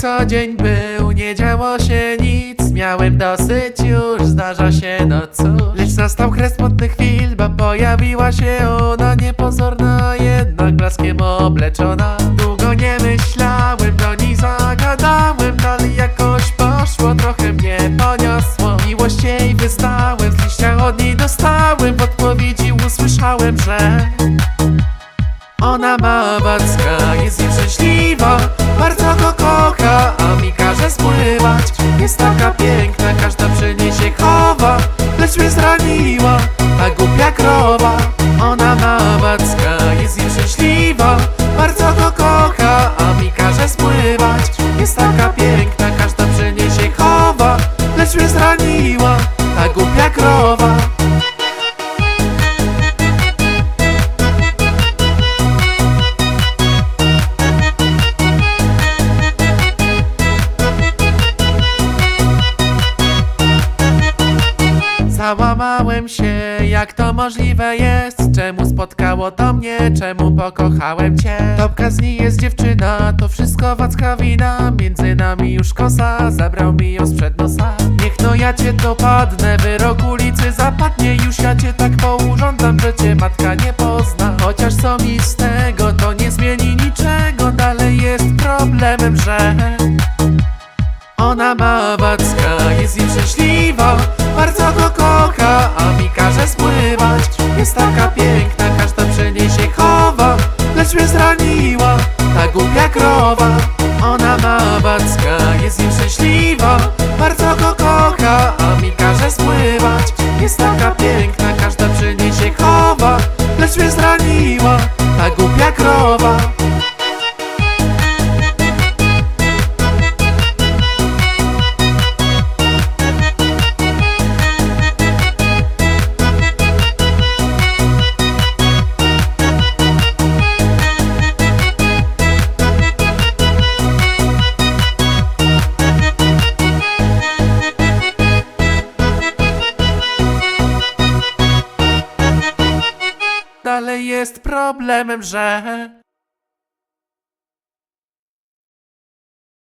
co dzień był, nie działo się nic. Miałem dosyć już, zdarza się, no cóż. Lecz nastał kres smutnych chwil, bo pojawiła się ona Niepozorna, jednak blaskiem obleczona. Długo nie myślałem, do niej zagadałem Dalej jakoś poszło, trochę mnie poniosło. Miłość jej wyznałem, z liścia od niej dostałem. W odpowiedzi usłyszałem, że ona ma wacka, jest nieszczęśliwa taka piękna, każda przy chowa Lecz mnie zraniła, ta głupia krowa. Załamałem się, możliwe jest? Czemu spotkało to mnie, czemu pokochałem cię? Topka z niej jest dziewczyna, to wszystko wacka wina Między nami już kosa, zabrał mi ją sprzed nosa. Niech no ja cię dopadnę, wyrok ulicy zapadnie. Już ja cię tak pourządzam, że cię matka nie pozna. Chociaż co mi z tego, to nie zmieni niczego. Dalej jest problemem, że ona ma wacka, jest nieszczęśliwa Bardzo ta głupia krowa. Ona ma wacka, jest nieszczęśliwa Bardzo go kocha, a mi każe spływać. Jest taka piękna, każda przy niej się chowa Lecz mnie zraniła, ta głupia krowa jest problemem, że